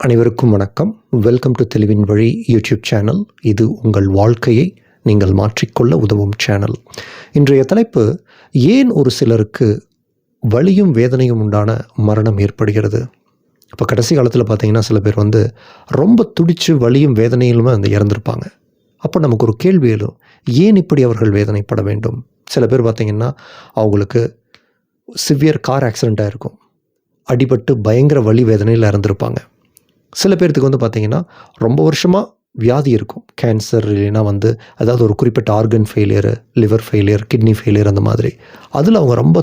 அனைவருக்கும் வணக்கம். Welcome to தெளிவின் வழி யூடியூப் சேனல் இது உங்கள் வாழ்க்கையை நீங்கள் மாற்றிக்கொள்ள உதவும் சேனல் இன்றைய தலைப்பு ஏன் ஒரு சிலருக்கு வலியும் வேதனையும் உண்டான மரணம் ஏற்படுகிறது? இப்போ கடைசி காலத்தில் பார்த்தீங்கன்னா சில பேர் வந்து ரொம்ப துடிச்சு வலியும் வேதனையிலுமே அந்த இறந்துருப்பாங்க. அப்போ நமக்கு ஒரு கேள்வி எழும். ஏன் இப்படி அவர்கள் வேதனைப்பட வேண்டும்? சில பேர் பார்த்தீங்கன்னா அவங்களுக்கு சிவியர் கார் ஆக்சிடெண்ட்டாக இருக்கும் அடிபட்டு பயங்கர வலி வேதனையில் இறந்துருப்பாங்க. சில பேர்த்துக்கு வந்து பார்த்திங்கன்னா ரொம்ப வருஷமாக வியாதி இருக்கும். கேன்சர் இல்லைன்னா வந்து அதாவது ஒரு குறிப்பிட்ட organ failure liver failure kidney failure அந்த மாதிரி. அதில் அவங்க ரொம்ப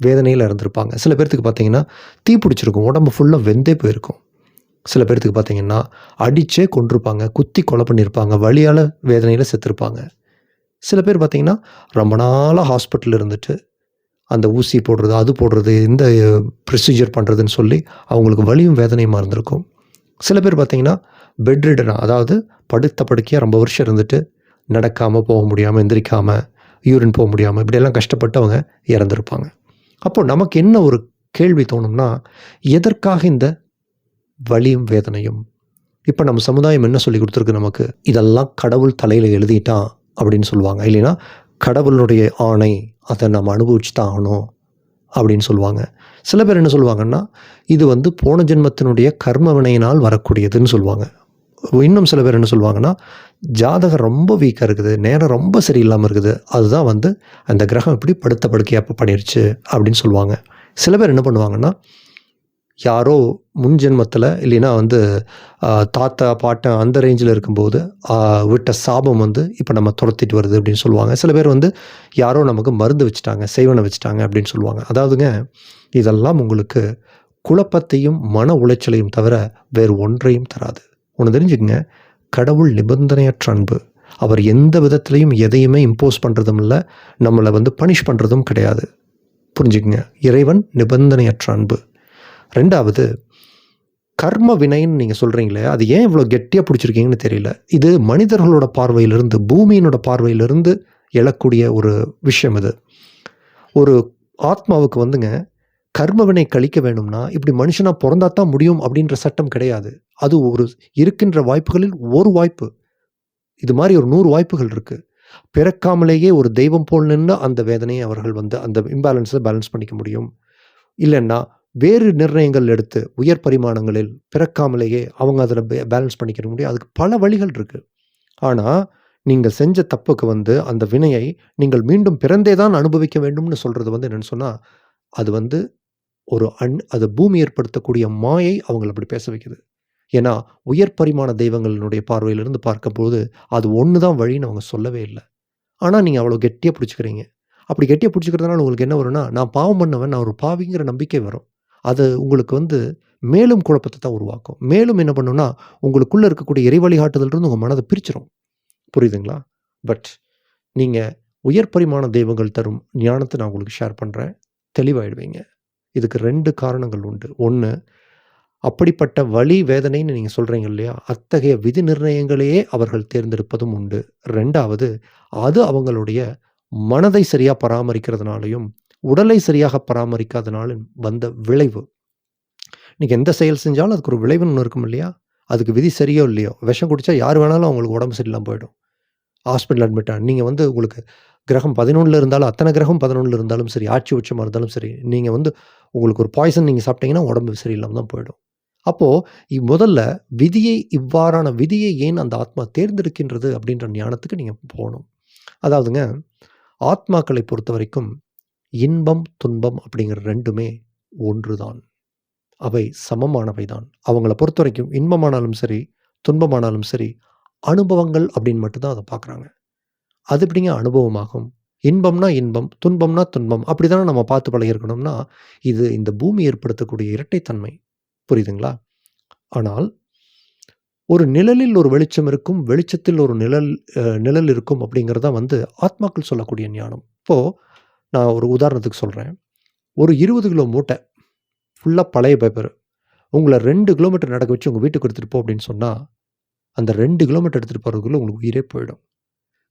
வேதனையில் இருந்திருப்பாங்க. சில பேர்த்துக்கு பார்த்தீங்கன்னா தீ பிடிச்சிருக்கும் உடம்பு ஃபுல்லாக வெந்தே போயிருக்கும். சில பேர்த்துக்கு பார்த்தீங்கன்னா அடித்தே கொண்டிருப்பாங்க குத்தி கொலை பண்ணியிருப்பாங்க வலியால் வேதனையில் செத்துருப்பாங்க. சில பேர் பார்த்தீங்கன்னா ரொம்ப நாளாக ஹாஸ்பிட்டலில் இருந்துட்டு அந்த ஊசி போடுறது அது போடுறது இந்த ப்ரொசீஜர் பண்ணுறதுன்னு சொல்லி அவங்களுக்கு வலியும் வேதனையுமா இருந்திருக்கும். சில பேர் பார்த்தீங்கன்னா பெட் ரிடனாக அதாவது படுத்த படுக்கையாக ரொம்ப வருஷம் இருந்துட்டு நடக்காமல் போக முடியாமல் எந்திரிக்காமல் யூரின் போக முடியாமல் இப்படியெல்லாம் கஷ்டப்பட்டு அவங்க இறந்துருப்பாங்க. அப்போது நமக்கு என்ன ஒரு கேள்வி தோணும்னா எதற்காக இந்த வலியும் வேதனையும்? இப்போ நம்ம சமுதாயம் என்ன சொல்லி கொடுத்துருக்கு நமக்கு? இதெல்லாம் கடவுள் தலையில் எழுதிட்டான் அப்படின்னு சொல்லுவாங்க. இல்லைன்னா கடவுளுடைய ஆணை அதை நம்ம அனுபவிச்சு தான் ஆகணும் அப்படின்னு சொல்லுவாங்க. சில பேர் என்ன சொல்லுவாங்கன்னா இது வந்து போன ஜென்மத்தினுடைய கர்ம வினையினால் வரக்கூடியதுன்னு சொல்லுவாங்க. இன்னும் சில பேர் என்ன சொல்லுவாங்கன்னா ஜாதகம் ரொம்ப வீக்காக இருக்குது நேரம் ரொம்ப சரியில்லாமல் இருக்குது அதுதான் வந்து அந்த கிரகம் இப்படி படுத்த படுக்கையாக பண்ணிருச்சு அப்படின்னு சொல்லுவாங்க. சில பேர் என்ன பண்ணுவாங்கன்னா யாரோ முன் ஜென்மத்தில் இல்லைன்னா வந்து தாத்தா பாட்டன் அந்த ரேஞ்சில் இருக்கும்போது விட்ட சாபம் வந்து இப்போ நம்ம துரத்திட்டு வருது அப்படின்னு சொல்லுவாங்க. சில பேர் வந்து யாரோ நமக்கு மருந்து வச்சுட்டாங்க செய்வனை வச்சுட்டாங்க அப்படின்னு சொல்லுவாங்க. அதாவதுங்க இதெல்லாம் உங்களுக்கு குழப்பத்தையும் மன உளைச்சலையும் தவிர வேறு ஒன்றையும் தராது. ஒன்று தெரிஞ்சுக்கங்க கடவுள் நிபந்தனையற்ற அன்பு. அவர் எந்த விதத்துலையும் எதையுமே இம்போஸ் பண்ணுறதும் இல்லை நம்மளை வந்து பனிஷ் பண்ணுறதும் கிடையாது. புரிஞ்சுக்கங்க இறைவன் நிபந்தனையற்ற அன்பு. ரெண்டாவது கர்ம வினைன்னு நீங்கள் சொல்கிறீங்களே அது ஏன் இவ்வளோ கெட்டியாக பிடிச்சிருக்கீங்கன்னு தெரியல. இது மனிதர்களோட பார்வையிலிருந்து பூமியினோட பார்வையிலிருந்து எழக்கூடிய ஒரு விஷயம் இது. ஒரு ஆத்மாவுக்கு வந்துங்க கர்மவினை கழிக்க வேணும்னா இப்படி மனுஷனாக பிறந்தா தான் முடியும் அப்படின்ற சட்டம் கிடையாது. அது ஒரு இருக்கின்ற வாய்ப்புகளில் ஒரு வாய்ப்பு. இது மாதிரி ஒரு நூறு வாய்ப்புகள் இருக்குது பிறக்காமலேயே ஒரு தெய்வம் போல் நின்று அந்த வேதனையை அவர்கள் வந்து அந்த இம்பேலன்ஸை பேலன்ஸ் பண்ணிக்க முடியும். இல்லைன்னா வேறு நிர்ணயங்கள் எடுத்து உயர் பரிமாணங்களில் பிறக்காமலேயே அவங்க அதில் பேலன்ஸ் பண்ணிக்க முடியும். அதுக்கு பல வழிகள் இருக்குது ஆனால் நீங்கள் செஞ்ச தப்புக்கு வந்து அந்த வினையை நீங்கள் மீண்டும் பிறந்தே தான் அனுபவிக்க வேண்டும்னு சொல்கிறது வந்து என்னென்னு சொன்னால் அது வந்து ஒரு அன் அது பூமி ஏற்படுத்தக்கூடிய மாயை அவங்களை அப்படி பேச வைக்குது. ஏன்னா உயர் பரிமாண தெய்வங்களினுடைய பார்வையிலிருந்து பார்க்கும்போது அது ஒன்று தான் வழின்னு அவங்க சொல்லவே இல்லை. ஆனால் நீங்கள் அவ்வளோ கெட்டியாக பிடிச்சிக்கிறீங்க. அப்படி கெட்டியாக பிடிச்சிக்கிறதுனால உங்களுக்கு என்ன வரும்னா நான் பாவம் பண்ணவன் நான் ஒரு பாவிங்கிற நம்பிக்கை வரும். அது உங்களுக்கு வந்து மேலும் குழப்பத்தை தான் உருவாக்கும். மேலும் என்ன பண்ணுன்னா உங்களுக்குள்ளே இருக்கக்கூடிய இறை வழிகாட்டுதலிருந்து உங்கள் மனதை பிரிச்சிடும் புரியுதுங்களா? பட் நீங்கள் உயர் பரிமாண தெய்வங்கள் தரும் ஞானத்தை நான் உங்களுக்கு ஷேர் பண்ணுறேன் தெளிவாயிடுவீங்க. இதுக்கு ரெண்டு காரணங்கள் உண்டு. ஒன்று அப்படிப்பட்ட வலி வேதனைன்னு நீங்கள் சொல்கிறீங்க இல்லையா? அத்தகைய விதி நிர்ணயங்களையே அவர்கள் தேர்ந்தெடுப்பதும் உண்டு. ரெண்டாவது அது அவங்களுடைய மனதை சரியாக பராமரிக்கிறதுனாலையும் உடலை சரியாக பராமரிக்காதனால வந்த விளைவு. நீங்கள் எந்த செயல் செஞ்சாலும் அதுக்கு ஒரு விளைவுன்னு ஒன்று இருக்கும் இல்லையா? அதுக்கு விதி சரியோ இல்லையோ? விஷம் குடித்தா யார் வேணாலும் அவங்களுக்கு உடம்பு சரியில்லாமல் போயிடும். ஹாஸ்பிட்டல் அட்மிட் ஆன நீங்கள் வந்து உங்களுக்கு கிரகம் பதினொன்றில் இருந்தாலும் அத்தனை கிரகம் பதினொன்றில் இருந்தாலும் சரி ஆட்சி உச்சமாக இருந்தாலும் சரி நீங்கள் வந்து உங்களுக்கு ஒரு பாய்சன் நீங்கள் சாப்பிட்டீங்கன்னா உடம்பு சரியில்லாமல் தான் போயிடும். அப்போது முதல்ல விதியை இவ்வாறான விதியை ஏன் அந்த ஆத்மா தேர்ந்தெடுக்கின்றது அப்படின்ற ஞானத்துக்கு நீங்கள் போகணும். அதாவதுங்க ஆத்மாக்களை பொறுத்த வரைக்கும் இன்பம் துன்பம் அப்படிங்கிற ரெண்டுமே ஒன்றுதான். அவை சமமானவை தான் அவங்கள பொறுத்த வரைக்கும் இன்பமானாலும் சரி துன்பமானாலும் சரி அனுபவங்கள் அப்படின்னு மட்டும்தான் அதை பார்க்குறாங்க. அது எப்படிங்க? அனுபவமாகும். இன்பம்னா இன்பம் துன்பம்னா துன்பம். அப்படிதானே நம்ம பார்த்து பழகிருக்கணும்னா இது இந்த பூமி ஏற்படுத்தக்கூடிய இரட்டைத்தன்மை. புரியுதுங்களா? ஆனால் ஒரு நிழலில் ஒரு வெளிச்சம் இருக்கும் வெளிச்சத்தில் ஒரு நிழல் நிழல் இருக்கும் அப்படிங்கிறது தான் வந்து ஆத்மாக்கள் சொல்லக்கூடிய ஞானம். இப்போது நான் ஒரு உதாரணத்துக்கு சொல்கிறேன் ஒரு இருபது கிலோ மூட்டை ஃபுல்லாக பழைய பேப்பர் உங்களை ரெண்டு கிலோமீட்டர் நடக்க வச்சு உங்கள் வீட்டுக்கு எடுத்துகிட்டு போ அப்படின்னு சொன்னால் அந்த ரெண்டு கிலோமீட்டர் எடுத்துகிட்டு போகிறதுக்குள்ளே உங்களுக்கு உயிரே போயிடும்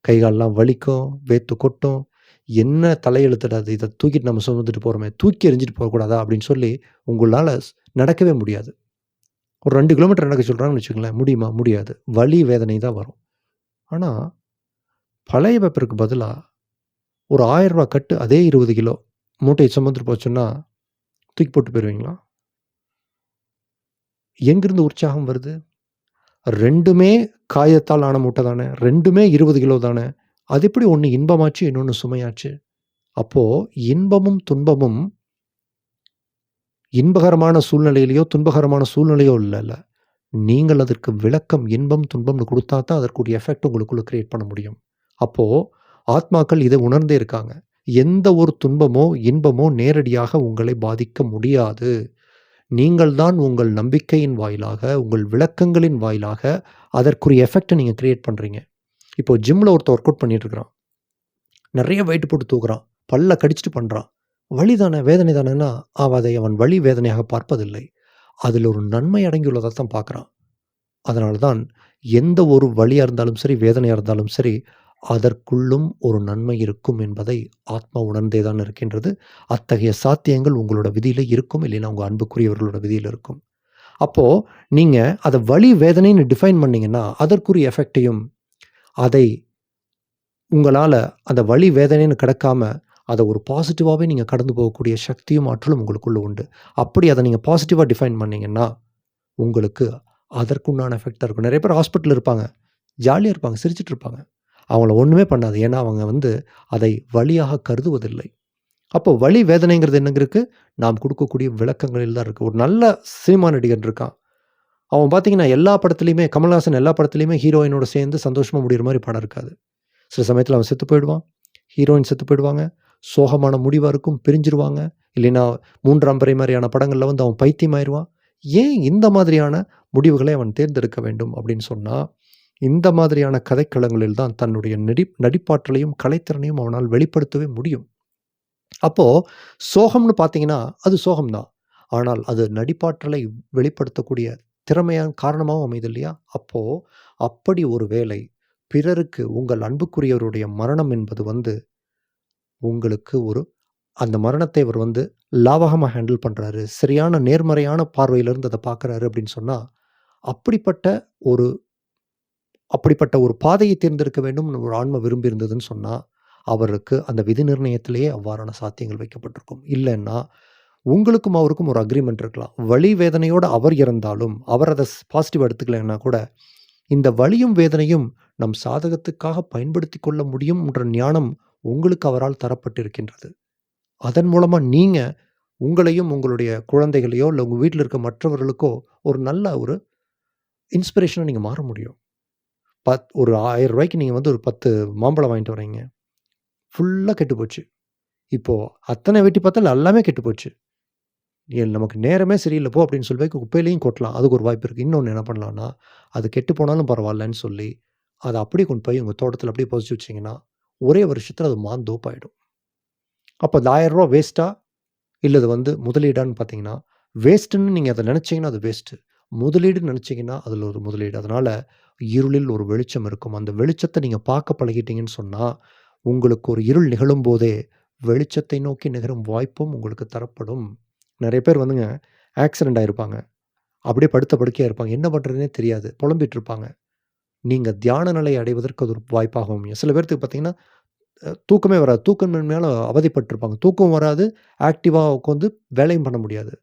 கைகாலெலாம் வலிக்கும் வேத்து கொட்டும் என்ன தலையெழுத்துடாது இதை தூக்கிட்டு நம்ம சுமந்துட்டு போகிறோமே தூக்கி எறிஞ்சிட்டு போகக்கூடாதா அப்படின்னு சொல்லி உங்களால் நடக்கவே முடியாது ஒரு ரெண்டு கிலோமீட்டர் நடக்க சொல்கிறாங்கன்னு வச்சுக்கோங்களேன் முடியுமா? முடியாது. வலி, வேதனை தான் வரும். ஆனால் பழைய பேப்பருக்கு பதிலாக ஒரு ஆயிரம் ரூபா கட்டு அதே 20 கிலோ மூட்டையை சுமந்துட்டு போச்சுன்னா தூக்கி போட்டு போயிடுவீங்களா எங்கிருந்து உற்சாகம் வருது? ரெண்டுமே காயத்தால் ஆன மூட்டை தானே! 2மே 20 கிலோ தானே! அது எப்படி ஒன்று இன்பமாச்சு, இன்னொன்று சுமையாச்சு? அப்போது இன்பமும், துன்பமும் இன்பகரமான சூழ்நிலையிலையோ துன்பகரமான சூழ்நிலையோ இல்லைல்ல நீங்கள் அதற்கு விளக்கம் இன்பம், துன்பம்னு கொடுத்தா தான் அதற்குரிய எஃபெக்ட் உங்களுக்குள்ளே க்ரியேட் பண்ண முடியும். அப்போது ஆத்மாக்கள் இதை உணர்ந்தே இருக்காங்க. எந்த ஒரு துன்பமோ, இன்பமோ நேரடியாக உங்களை பாதிக்க முடியாது. நீங்கள் தான் உங்கள் நம்பிக்கையின் வாயிலாக, உங்கள் விளக்கங்களின் வாயிலாக அதற்குரிய எஃபெக்டை நீங்கள் கிரியேட் பண்ணுறீங்க இப்போ ஜிம்மில் ஒருத்தன் ஒர்க் அவுட் பண்ணிட்டு நிறைய வெயிட் போட்டு தூக்குறான். பல்ல கடிச்சுட்டு பண்ணுறான் வழி தானே, வேதனை தானேன்னா, அவன் அதை அவன் வழி வேதனையாக பார்ப்பதில்லை. அதில் ஒரு நன்மை அடங்கியுள்ளதாக தான் பார்க்குறான். அதனால தான் எந்த ஒரு வழியாக இருந்தாலும் சரி, வேதனையாக இருந்தாலும் சரி, அதற்குள்ளும் ஒரு நன்மை இருக்கும் என்பதை ஆத்மா உணர்ந்தே தான் இருக்கின்றது. அத்தகைய சாத்தியங்கள் உங்களோட விதியில் இருக்கும். இல்லைன்னா உங்கள் அன்புக்குரியவர்களோட விதியில் இருக்கும். அப்போ நீங்கள் அதை வழி வேதனைன்னு டிஃபைன் பண்ணிங்கன்னா அதற்குரிய எஃபெக்ட்டையும் அதை உங்களால் அந்த வழி வேதனைன்னு கிடக்காம அதை ஒரு பாசிட்டிவாகவே நீங்கள் கடந்து போகக்கூடிய சக்தியும், ஆற்றலும் உங்களுக்குள்ளே உண்டு. அப்படி அதை நீங்கள் பாசிட்டிவாக டிஃபைன் பண்ணிங்கன்னா உங்களுக்கு அதற்குண்டான எஃபெக்டாக இருக்கும். நிறைய பேர் ஹாஸ்பிட்டலில் இருப்பாங்க. ஜாலியாக இருப்பாங்க. சிரிச்சிட்டு இருப்பாங்க. அவங்கள ஒன்றுமே பண்ணாது. ஏன்னா, அவங்க வந்து அதை வழியாக கருதுவதில்லை. அப்போ வழி வேதனைங்கிறது என்னங்க நாம் கொடுக்கக்கூடிய விளக்கங்களில் தான் இருக்குது ஒரு நல்ல சினிமா நடிகன் இருக்கான். அவன் பார்த்தீங்கன்னா, எல்லா படத்துலயுமே கமல்ஹாசன் எல்லா படத்துலையுமே ஹீரோயினோட சேர்ந்து சந்தோஷமாக முடிகிற மாதிரி படம் இருக்காது. சில சமயத்தில் அவன் செத்து போயிடுவான். ஹீரோயின் செத்து போயிடுவாங்க. சோகமான முடிவாக இருக்கும். பிரிஞ்சிருவாங்க. இல்லைன்னா 3ஆம் பிறை மாதிரியான படங்களில் வந்து அவன் பைத்தியமாயிருவான். ஏன் இந்த மாதிரியான முடிவுகளை அவன் தேர்ந்தெடுக்க வேண்டும் அப்படின்னு சொன்னால் இந்த மாதிரியான கதைக்களங்களில் தான் தன்னுடைய நடி நடிப்பாற்றலையும், கலைத்திறனையும் அவனால் வெளிப்படுத்தவே முடியும். அப்போது சோகம்னு பார்த்தீங்கன்னா, அது சோகம்தான் ஆனால் அது நடிப்பாற்றலை வெளிப்படுத்தக்கூடிய திறமையான காரணமாகவும் அமைது இல்லையா? அப்போ அப்படி ஒரு வேலை பிறருக்கு உங்கள் அன்புக்குரியவருடைய மரணம் என்பது வந்து உங்களுக்கு ஒரு அந்த மரணத்தை அவர் வந்து லாவகமாக ஹேண்டில் பண்ணுறாரு சரியான நேர்மறையான பார்வையிலிருந்து அதை பார்க்குறாரு அப்படின்னு சொன்னால் அப்படிப்பட்ட ஒரு அப்படிப்பட்ட ஒரு பாதையை தேர்ந்தெடுக்க வேண்டும்னு ஒரு ஆன்மா விரும்பி இருந்ததுன்னு சொன்னா, அவருக்கு அந்த விதி நிர்ணயத்திலேயே அவ்வாறான சாத்தியங்கள் வைக்கப்பட்டிருக்கும். இல்லன்னா, உங்களுக்கும் அவருக்கும் ஒரு அக்ரீமெண்ட் இருக்கலாம். வலி, வேதனையோட அவர் இறந்தாலும், அவர் அத ஸ் பாசிட்டிவா எடுத்துக்கலைன்னா கூட, இந்த வலியும், வேதனையும் நம் சாதகத்துக்காக பயன்படுத்திக் கொள்ள முடியும்ன்ற ஞானம் உங்களுக்கு அவரால் தரப்பட்டிருக்கின்றது. அதன் மூலமா நீங்க உங்களையும், உங்களுடைய குழந்தைகளையோ, இல்ல உங்க வீட்ல இருக்க மற்றவர்களுக்கோ ஒரு நல்ல ஒரு இன்ஸ்பிரேஷனா நீங்க மாற முடியும். பத் ஒரு ஆயிரம் ரூபாய்க்கு நீங்கள் வந்து ஒரு 10 மாம்பழம் வாங்கிட்டு வர்றீங்க. ஃபுல்லாக கெட்டு போச்சு. இப்போ அத்தனை வெட்டி பார்த்தாலும் எல்லாமே கெட்டு போச்சு. நமக்கு நேரமே சரியில்லை போ அப்படின்னு சொல்லி குப்பையிலையும் கொட்டலாம். அதுக்கு ஒரு வாய்ப்பு இருக்குது இன்னொன்று என்ன பண்ணலாம்னா, அது கெட்டு போனாலும் பரவாயில்லன்னு சொல்லி, அதை அப்படியே கொண்டு போய் உங்கள் தோட்டத்தில் அப்படியே புதைச்சு வச்சீங்கன்னா, ஒரே வருஷத்தில் அது மாந்தோப்பாயிடும். அப்போ அந்த ஆயிரம் ரூபா வேஸ்ட்டா? இல்லை அது வந்து முதலீடான்னு பார்த்தீங்கன்னா, வேஸ்ட்டுன்னு நீங்கள் அதை நினச்சிங்கன்னா அது வேஸ்ட்டு. முதலீடுன்னு நினச்சிங்கன்னா அதில் ஒரு முதலீடு. அதனால் இருளில் ஒரு வெளிச்சம் இருக்கும். அந்த வெளிச்சத்தை நீங்கள் பார்க்க பழகிட்டீங்கன்னு சொன்னால் உங்களுக்கு ஒரு இருள் நிகழும்போதே வெளிச்சத்தை நோக்கி நிகழும் வாய்ப்பும் உங்களுக்கு தரப்படும். நிறைய பேர் வந்துங்க ஆக்சிடெண்ட் ஆகிருப்பாங்க அப்படியே படுத்த படுக்கையாக இருப்பாங்க. என்ன பண்ணுறதுனே தெரியாது. புலம்பிட்டு இருப்பாங்க. நீங்கள் தியான நிலை அடைவதற்கு அது ஒரு வாய்ப்பாக அமையும். சில பேர்த்துக்கு பார்த்தீங்கன்னா, தூக்கமே வராது. தூக்கமின்மையால் அவதிப்பட்டிருப்பாங்க தூக்கம் வராது. ஆக்டிவாக உட்காந்து வேலையும் பண்ண முடியாது.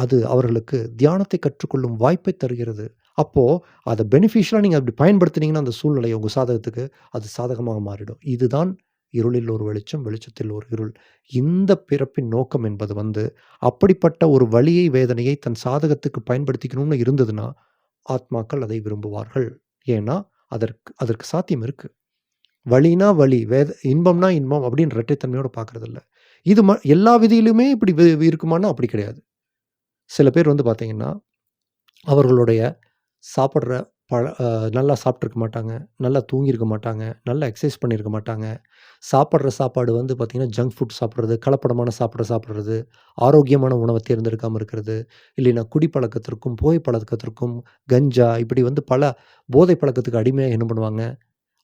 அது அவர்களுக்கு தியானத்தை கற்றுக்கொள்ளும் வாய்ப்பை தருகிறது. அப்போது அதை பெனிஃபிஷியலாக நீங்கள் அப்படி பயன்படுத்தினீங்கன்னா, அந்த சூழ்நிலை உங்கள் சாதகத்துக்கு, அது சாதகமாக மாறிடும். இதுதான் இருளில் ஒரு வெளிச்சம், வெளிச்சத்தில் ஒரு இருள். இந்த பிறப்பின் நோக்கம் என்பது வந்து, அப்படிப்பட்ட ஒரு வழியை வேதனையை தன் சாதகத்துக்கு பயன்படுத்திக்கணும்னு இருந்ததுன்னா, ஆத்மாக்கள் அதை விரும்புவார்கள். ஏன்னா, அதற்கு அதற்கு சாத்தியம் இருக்குது வலினா வலி, வேத இன்பம்னா இன்பம் அப்படின்னு இரட்டைத்தன்மையோடு பார்க்கறதில்ல. இது ம எல்லா விதியிலுமே இப்படி வி அப்படி கிடையாது. சில பேர் வந்து பார்த்தீங்கன்னா, அவர்களுடைய சாப்பிட்ற பழ நல்லா சாப்பிட்ருக்க மாட்டாங்க. நல்லா தூங்கியிருக்க மாட்டாங்க. நல்லா எக்ஸசைஸ் பண்ணியிருக்க மாட்டாங்க. சாப்பிட்ற சாப்பாடு வந்து பார்த்திங்கன்னா ஜங்க் ஃபுட் சாப்பிட்றது கலப்படமான சாப்பிட சாப்பிட்றது ஆரோக்கியமான உணவை தேர்ந்தெடுக்காமல் இருக்கிறது, இல்லைன்னா குடிப்பழக்கத்திற்கும், போய் பழக்கத்திற்கும், கஞ்சா இப்படி வந்து பல போதை பழக்கத்துக்கு அடிமையாக என்ன பண்ணுவாங்க,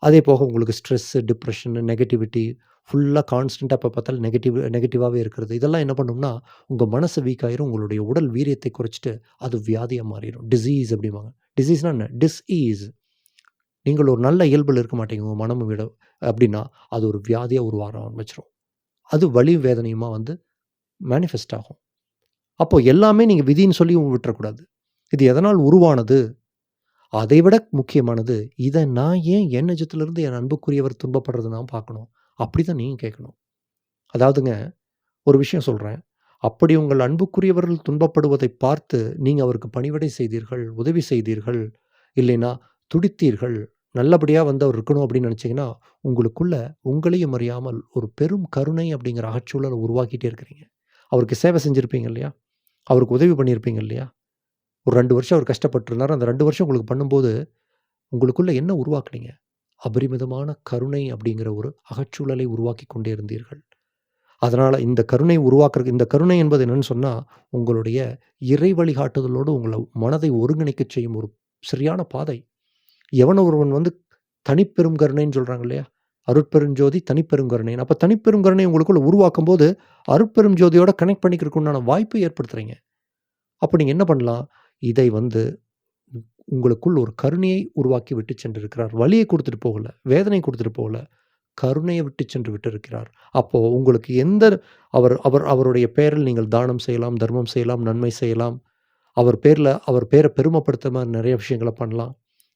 அதே போக உங்களுக்கு ஸ்ட்ரெஸ்ஸு, டிப்ரஷனு, நெகட்டிவிட்டி, ஃபுல்லாக கான்ஸ்டண்ட்டாக இப்போ பார்த்தாலும் நெகட்டிவ் நெகட்டிவாகவே இருக்கிறது. இதெல்லாம் என்ன பண்ணும்னா உங்கள் மனசு வீக் ஆயிரும் உங்களுடைய உடல் வீரியத்தை குறைச்சிட்டு அது வியாதியாக மாறிடும் டிசீஸ் அப்படிம்பாங்க. டிசீஸ்னா என்ன? டிஸ்ஈஸ் நீங்கள் ஒரு நல்ல இயல்பில் இருக்க மாட்டீங்க உங்கள் மனம் விட அப்படின்னா அது ஒரு வியாதியாக உருவாக ஆரம்பிச்சிடும் அது வலி வேதனையுமாக வந்து மேனிஃபெஸ்ட் ஆகும். அப்போது எல்லாமே நீங்கள் விதின்னு சொல்லி விட்டுறக்கூடாது இது எதனால் உருவானது? அதை விட முக்கியமானது இதை நான் ஏன் என் நிஜத்திலிருந்து என் அன்புக்குரியவர் துன்பப்படுறது நான் பார்க்கணும். அப்படி தான் நீங்கள் கேட்கணும். அதாவதுங்க ஒரு விஷயம் சொல்கிறேன் அப்படி உங்கள் அன்புக்குரியவர்கள் துன்பப்படுவதை பார்த்து நீங்கள் அவருக்கு பணிவிடை செய்தீர்கள் உதவி செய்தீர்கள் இல்லைன்னா துடித்தீர்கள் நல்லபடியாக வந்து அவர் இருக்கணும் அப்படின்னு நினச்சிங்கன்னா உங்களுக்குள்ள உங்களையும் அறியாமல் ஒரு பெரும் கருணை அப்படிங்கிற அகச்சூழலை உருவாக்கிட்டே இருக்கிறீங்க. அவருக்கு சேவை செஞ்சுருப்பீங்க இல்லையா? அவருக்கு உதவி பண்ணியிருப்பீங்க இல்லையா? ஒரு ரெண்டு வருஷம் அவர் கஷ்டப்பட்டிருந்தாரு. அந்த ரெண்டு வருஷம் உங்களுக்கு பண்ணும்போது உங்களுக்குள்ளே என்ன உருவாக்குனீங்க? அபரிமிதமான கருணை அப்படிங்கிற ஒரு அகச்சூழலை உருவாக்கி கொண்டே இருந்தீர்கள். அதனால் இந்த கருணை உருவாக்குறது இந்த கருணை என்பது என்னன்னு சொன்னால் உங்களுடைய இறை வழிகாட்டுதலோடு உங்களை மனதை ஒருங்கிணைக்க செய்யும் ஒரு சரியான பாதை. எவன ஒருவன் வந்து தனிப்பெரும் கருணைன்னு சொல்கிறாங்க இல்லையா? அருட்பெருஞ்சோதி தனிப்பெரும் கருணை. அப்போ தனிப்பெரும் கருணை உங்களுக்குள்ள உருவாக்கும் போது அருட்பெரும் ஜோதியோட கனெக்ட் பண்ணிக்கிறதுக்குண்டான வாய்ப்பை ஏற்படுத்துகிறீங்க அப்போ நீங்கள் என்ன பண்ணலாம்? இதை வந்து உங்களுக்குள் ஒரு கருணையை உருவாக்கி விட்டு சென்றிருக்கிறார். வலியை கொடுத்துட்டு போகல வேதனை கொடுத்துட்டு போகல கருணையை விட்டு சென்று விட்டு இருக்கிறார் அப்போது உங்களுக்கு எந்த அவர் அவர் அவருடைய பெயரில் நீங்கள் தானம் செய்யலாம் தர்மம் செய்யலாம் நன்மை செய்யலாம். அவர் பேரில் அவர் பேரை பெருமைப்படுத்த மாதிரி நிறைய விஷயங்களை பண்ணலாம்.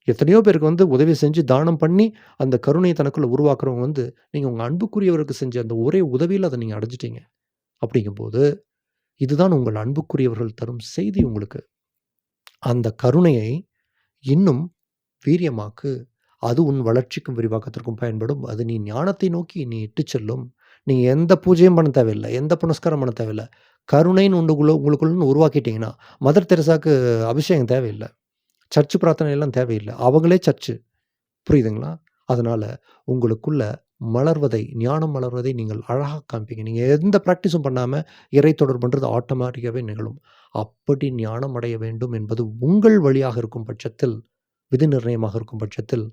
எத்தனையோ பேருக்கு வந்து உதவி செஞ்சு தானம் பண்ணி அந்த கருணையை தனக்குள்ளே உருவாக்குறவங்க வந்து நீங்கள் உங்கள் அன்புக்குரியவருக்கு செஞ்ச அந்த ஒரே உதவியில் அதை நீங்கள் அடைஞ்சிட்டீங்க. அப்படிங்கும்போது இதுதான் உங்கள் அன்புக்குரியவர்கள் தரும் செய்தி உங்களுக்கு. அந்த கருணையை இன்னும் வீரியமாக்கு அது உன் வளர்ச்சிக்கும் விரிவாக்கத்திற்கும் பயன்படும். அது நீ ஞானத்தை நோக்கி நீ இட்டு செல்லும். நீங்கள் எந்த பூஜையும் பண்ண தேவையில்லை எந்த புனஸ்காரம் பண்ண தேவையில்லை. கருணைன்னு உண்டுக்குள்ள உங்களுக்குள்ளன்னு உருவாக்கிட்டீங்கன்னா மதர் தெரசாக்கு அபிஷேகம் தேவையில்லை. சர்ச்சு பிரார்த்தனை எல்லாம் தேவையில்லை. அவங்களே சர்ச்சு. புரியுதுங்களா? அதனால் உங்களுக்குள்ள மலர்வதை ஞானம் மலர்வதை நீங்கள் அழகாக காமிப்பீங்க நீங்கள் எந்த ப்ராக்டிஸும் பண்ணாமல் இறை தொடர்புன்றது ஆட்டோமேட்டிக்காகவே நிகழும். அப்படி ஞானம் அடைய வேண்டும் என்பது உங்கள் வழியாக இருக்கும் பட்சத்தில் விதி நிர்ணயமாக இருக்கும் பட்சத்தில்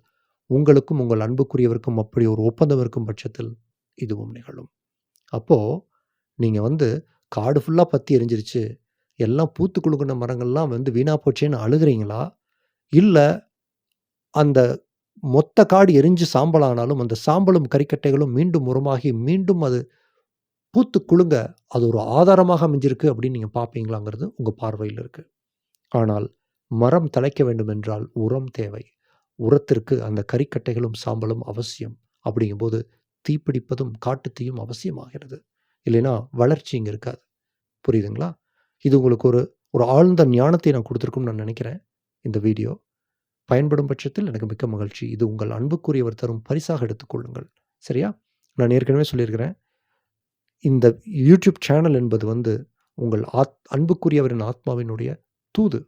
உங்களுக்கும் உங்கள் அன்புக்குரியவருக்கும் அப்படி ஒரு ஒப்பந்தம் இருக்கும் பட்சத்தில் இதுவும் நிகழும். அப்போது நீங்கள் வந்து காடு ஃபுல்லாக பற்றி எரிஞ்சிருச்சு எல்லாம் பூத்து குலுங்கின மரங்கள்லாம் வந்து வீணா போச்சேன்னு அழுகிறீங்களா? இல்லை அந்த மொத்த காடு எரிஞ்சு சாம்பலானாலும் அந்த சாம்பலும் கறிக்கட்டைகளும் மீண்டும் உரமாகி மீண்டும் அது பூத்து குலுங்க அது ஒரு ஆதாரமாக அமைஞ்சிருக்கு அப்படின்னு நீங்கள் பார்ப்பீங்களாங்கிறது உங்கள் பார்வையில் இருக்குது ஆனால் மரம் தலைக்க வேண்டும் என்றால் உரம் தேவை. உரத்திற்கு அந்த கறிக்கட்டைகளும் சாம்பலும் அவசியம். அப்படிங்கும்போது தீப்பிடிப்பதும் காட்டுத்தீயும் அவசியமாகிறது. இல்லைன்னா வளர்ச்சி இங்கே இருக்காது. புரியுதுங்களா? இது உங்களுக்கு ஒரு ஒரு ஆழ்ந்த ஞானத்தை நான் கொடுத்துருக்கும்னு நான் நினைக்கிறேன் இந்த வீடியோ. பயன்படும் பட்சத்தில் எனக்கு மிக்க மகிழ்ச்சி. இது உங்கள் அன்புக்குரியவர் தரும் பரிசாக எடுத்துக்கொள்ளுங்கள் சரியா? நான் ஏற்கனவே சொல்லியிருக்கிறேன். இந்த யூடியூப் சேனல் என்பது வந்து உங்கள் ஆத் அன்புக்குரியவரின் ஆத்மாவினுடைய தூது.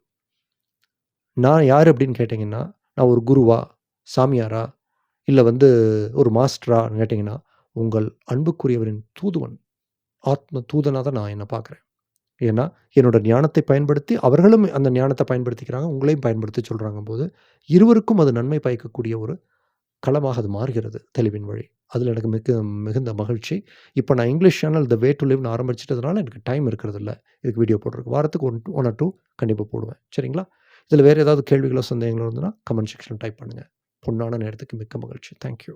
நான் யார் அப்படின்னு கேட்டிங்கன்னா நான் ஒரு குருவா சாமியாரா இல்லை வந்து ஒரு மாஸ்டரா கேட்டிங்கன்னா உங்கள் அன்புக்குரியவரின் தூதுவன். ஆத்ம தூதனாக தான் நான் என்னை பார்க்குறேன். ஏன்னா என்னோட ஞானத்தை பயன்படுத்தி அவர்களும் அந்த ஞானத்தை பயன்படுத்திக்கிறாங்க உங்களையும் பயன்படுத்தி சொல்கிறாங்க போது இருவருக்கும் அது நன்மை பயக்கக்கூடிய ஒரு களமாக அது மாறுகிறது தெளிவின் வழி. அதில் எனக்கு மிக மிகுந்த மகிழ்ச்சி. இப்போ நான் English channel the way to லிவ்னு ஆரம்பிச்சிட்டதுனால எனக்கு டைம் இருக்கிறது இல்லை இதுக்கு வீடியோ போடுறதுக்கு வாரத்துக்கு ஒன் ஒன் ஆர் டூ கண்டிப்பாக போடுவேன். சரிங்களா? இதில் வேறு ஏதாவது கேள்விகளோ சந்தேகங்களோ இருந்ததுன்னா கமெண்ட் செக்ஷனில் டைப் பண்ணுங்கள் பொண்ணான நேரத்துக்கு மிக்க மகிழ்ச்சி. தேங்க்யூ